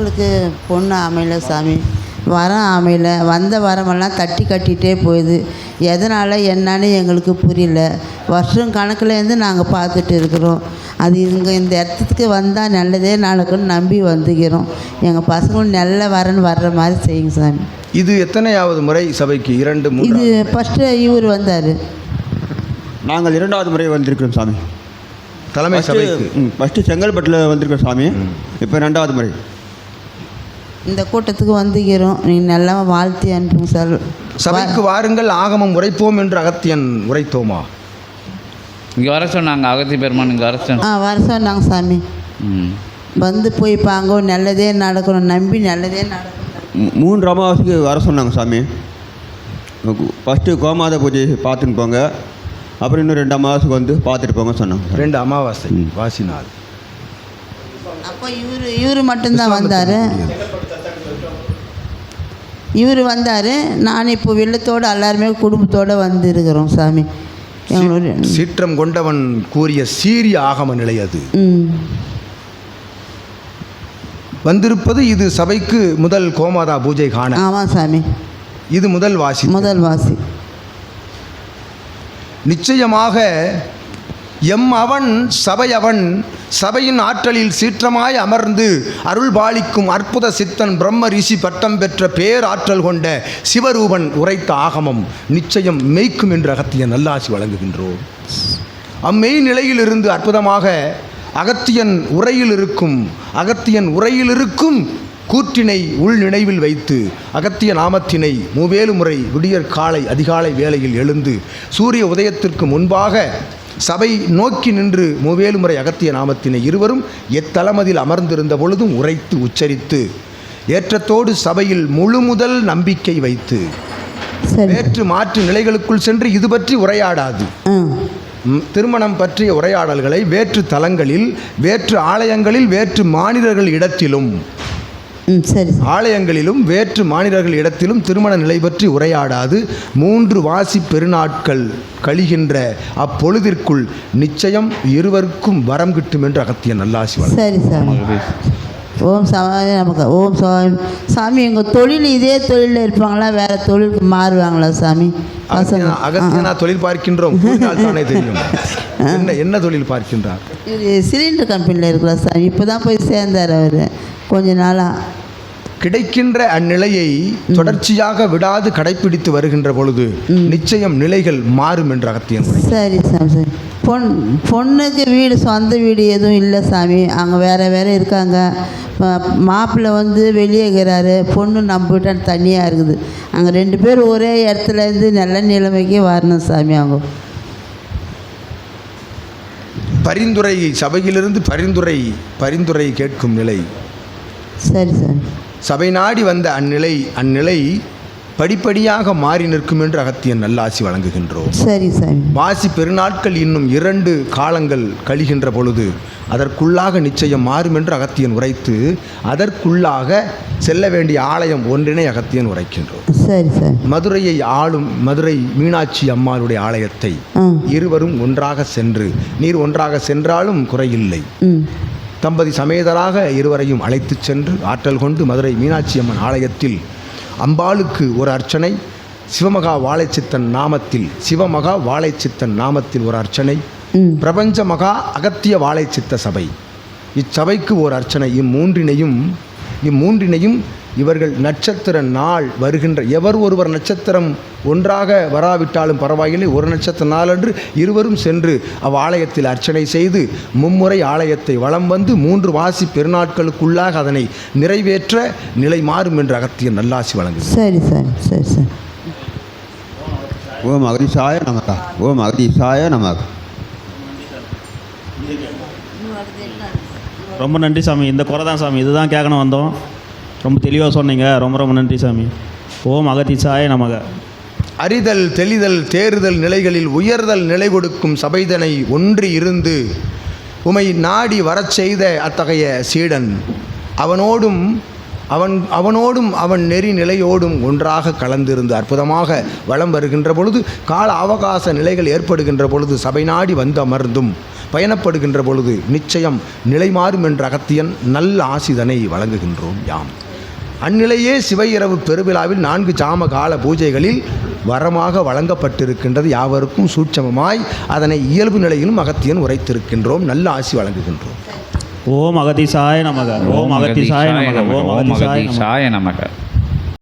பசங்களுக்கு பொண்ணு அமையல சாமி வரம் அமையல. வந்த வரமெல்லாம் தட்டி கட்டிகிட்டே போகுது எதனால் என்னன்னு எங்களுக்கு புரியல. வருஷம் கணக்குலேருந்து நாங்கள் பார்த்துட்டு இருக்கிறோம். அது இங்கே இந்த இடத்துக்கு வந்தால் நல்லதே நடக்கும்னு நம்பி வந்துக்கிறோம். எங்கள் பசங்களும் நல்ல வரன்னு வர்ற மாதிரி செய்யுங்க சாமி. இது எத்தனையாவது முறை சபைக்கு? இரண்டு இது ஃபஸ்ட்டு இவர் வந்தார். நாங்கள் இரண்டாவது முறை வந்திருக்கிறோம் சாமி. தலைமை சபைக்கு. ஃபஸ்ட்டு செங்கல்பட்டில் வந்திருக்கோம் சாமி. இப்போ ரெண்டாவது முறை. இந்த கூட்டத்துக்கு வந்துக்கிறோம் நீங்கள் நல்லா வாழ்த்தி அனுப்புங்க சார். சபைக்கு வாருங்கள் ஆகமம் உரைப்போம் என்று அகத்தியன் உரைத்தோமா? இங்கே வர சொன்னாங்க அகத்தி பெருமான் இங்கே வர ஆ சொன்னாங்க வர சொன்னாங்க சாமி. வந்து போய் பாங்கோ நல்லதே நடக்கணும் நம்பி நல்லதே நடக்கணும். மூன்று அமாவாசைக்கு வர சொன்னாங்க சாமி. ஃபஸ்ட்டு கோமாத பூஜை பார்த்துன்னு போங்க. அப்புறம் இன்னும் ரெண்டு அமாவாசைக்கு வந்து பார்த்துட்டு போங்க சொன்னாங்க. ரெண்டு அமாவாசை வாசி நாள் அப்போ இவர் இவர் மட்டும்தான் வந்தார். இவர் வந்தார் நான் இப்போ வெள்ளத்தோடு எல்லாருமே குடும்பத்தோடு வந்திருக்கிறோம் சாமி. எங்களுடைய சீற்றம் கொண்டவன் கூறிய சீரிய ஆகம நிலை அது. வந்திருப்பது இது சபைக்கு முதல் கோமாதா பூஜை காண. ஆமாம் சாமி. இது முதல் வாசி. முதல் வாசி. நிச்சயமாக எம் அவன் சபை அவன் சபையின் ஆற்றலில் சீற்றமாய் அமர்ந்து அருள் பாலிக்கும் அற்புத சித்தன் பிரம்ம ரிஷி பட்டம் பெற்ற பேராற்றல் கொண்ட சிவரூபன் உரைத்த ஆகமம் நிச்சயம் மெய்க்கும் என்று அகத்திய நல்லாசி வழங்குகின்றோம். அம்மெய் நிலையிலிருந்து அற்புதமாக அகத்தியன் உரையில் இருக்கும் அகத்தியன் உரையில் இருக்கும் கூற்றினை உள் நினைவில் வைத்து அகத்திய நாமத்தினை மூவேலு முறை விடியற் காலை அதிகாலை வேளையில் எழுந்து சூரிய உதயத்திற்கு முன்பாக சபை நோக்கி நின்று மூவேலு முறை அகத்திய நாமத்தினை இருவரும் எத்தலமதில் அமர்ந்திருந்த பொழுதும் உரைத்து உச்சரித்து ஏற்றத்தோடு சபையில் முழு முதல் நம்பிக்கை வைத்து வேற்று மாற்று நிலைகளுக்குள் சென்று இது பற்றி உரையாடாது. திருமணம் பற்றிய உரையாடல்களை வேற்று தலங்களில் வேற்று ஆலயங்களில் வேற்று மாநிலர்கள் இடத்திலும் சரி சார். ஆலயங்களிலும் வேற்று மாநிலர்கள் இடத்திலும் திருமண நிலை பற்றி உரையாடாது. மூன்று வாசி பெருநாட்கள் கழிகின்ற அப்பொழுதிற்குள் நிச்சயம் இருவருக்கும் வரம் கிட்டும் என்று அகத்திய நல்லாசி. சரி சாமி ஓம் சாமி நமக்கு ஓம் சாமி. சாமி எங்கள் தொழில் இதே தொழிலில் இருப்பாங்களா? வேறு தொழிலுக்கு மாறுவாங்களா சாமி? அகத்தியனா- தொழில் பார்க்கின்றோம். தானே தெரியும். என்ன என்ன தொழில் பார்க்கின்றார்? சிலிண்டர் கம்பெனியில் இருக்கிற சாமி. இப்போ தான் போய் சேர்ந்தார் அவர். கொஞ்ச நாளாக கிடைக்கின்ற அந்நிலையை தொடர்ச்சியாக விடாது கடைப்பிடித்து வருகின்ற பொழுது நிச்சயம் நிலைகள் மாறும் என்று அகத்தியன் உரை. சரி சாமி சரி. பொன் பொண்ணுக்கு வீடு சொந்த வீடு எதுவும் இல்லை சாமி. அங்கே வேறு வேறு இருக்காங்க. மாப்பிள்ளை வந்து வெளியே இருக்கிறாரு. பொண்ணு நம்ம வீட்டை தனியாக இருக்குது. அங்கே ரெண்டு பேர் ஒரே இடத்துல இருந்து நல்ல நிலைமைக்கு வரணும் சாமி அவங்க. பரிந்துரை சபையிலிருந்து பரிந்துரை பரிந்துரை கேட்கும் நிலை. சரி சாமி. சபை நாடி வந்த அந்நிலை அந்நிலை படிப்படியாக மாறி நிற்கும் என்று அகத்தியன் நல்லாசி வழங்குகின்றோம். சரி சாமி வாசி பெருநாட்கள் இன்னும் இரண்டு காலங்கள் கழிகின்ற பொழுது அதற்குள்ளாக நிச்சயம் மாறும் என்று அகத்தியன் உரைத்து அதற்குள்ளாக செல்ல வேண்டிய ஆலயம் ஒன்றினை அகத்தியன் உரைக்கின்றோம். சரி சாமி மதுரையை ஆளும் மதுரை மீனாட்சி அம்மாளுடைய ஆலயத்தை இருவரும் ஒன்றாக சென்று நீர் ஒன்றாக சென்றாலும் குறையில்லை. தம்பதி சமேதராக இருவரையும் அழைத்துச் சென்று ஆற்றல் கொண்டு மதுரை மீனாட்சி அம்மன் ஆலயத்தில் அம்பாளுக்கு ஒரு அர்ச்சனை சிவமகா வாழைச்சித்தன் நாமத்தில் சிவமகா வாழைச்சித்தன் நாமத்தில் ஒரு அர்ச்சனை பிரபஞ்ச மகா அகத்திய வாழைச்சித்த சபை. இச்சபைக்கு ஒரு அர்ச்சனை. இம்மூன்றினையும் இம்மூன்றினையும் இவர்கள் நட்சத்திர நாள் வருகின்ற எவர் ஒருவர் நட்சத்திரம் ஒன்றாக வராவிட்டாலும் பரவாயில்லை ஒரு நட்சத்திர நாளன்று இருவரும் சென்று அவ்வாலயத்தில் அர்ச்சனை செய்து மும்முறை ஆலயத்தை வலம் வந்து மூன்று வாசி பெருநாட்களுக்குள்ளாக அதனை நிறைவேற்ற நிலை மாறும் என்று அகத்திய நல்லாசி வழங்குது சரி சாமி சரி சார். ஓம் அகதீசாய நமக்கா ஓம் அகதீசாய நமக்கு ரொம்ப நன்றி சாமி இந்த குறை தான் சாமி இதுதான் கேட்கணும் வந்தோம். ரொம்ப தெளிவாக சொன்னீங்க. ரொம்ப ரொம்ப நன்றி சாமி. ஓம் அகதீசாய நமக. அறிதல் தெளிதல் தேறுதல் நிலைகளில் உயர்தல் நிலை கொடுக்கும் சபைதனை ஒன்று இருந்து உமை நாடி வரச் செய்த அத்தகைய சீடன். அவனோடும் அவன் அவனோடும் அவன் நெறி நிலையோடும் ஒன்றாக கலந்திருந்து அற்புதமாக வலம் வருகின்ற பொழுது கால அவகாச நிலைகள் ஏற்படுகின்ற பொழுது சபை நாடி வந்து அமர்ந்தும் பயணப்படுகின்ற பொழுது நிச்சயம் நிலைமாறும் என்ற அகத்தியன் நல்ல ஆசிதனை வழங்குகின்றோம் யாம். அந்நிலையே சிவையிரவு பெருவிழாவில் நான்கு ஜாம கால பூஜைகளில் வரமாக வழங்கப்பட்டிருக்கின்றது யாவருக்கும் சூட்சமமாய். அதனை இயல்பு நிலையிலும் அகத்தியன் உரைத்திருக்கின்றோம். நல்ல ஆசி வழங்குகின்றோம். ஓம் அகதீசாய நமக. ஓம் அகதீசாய நமக. ஓம் அகதீசாய நமக.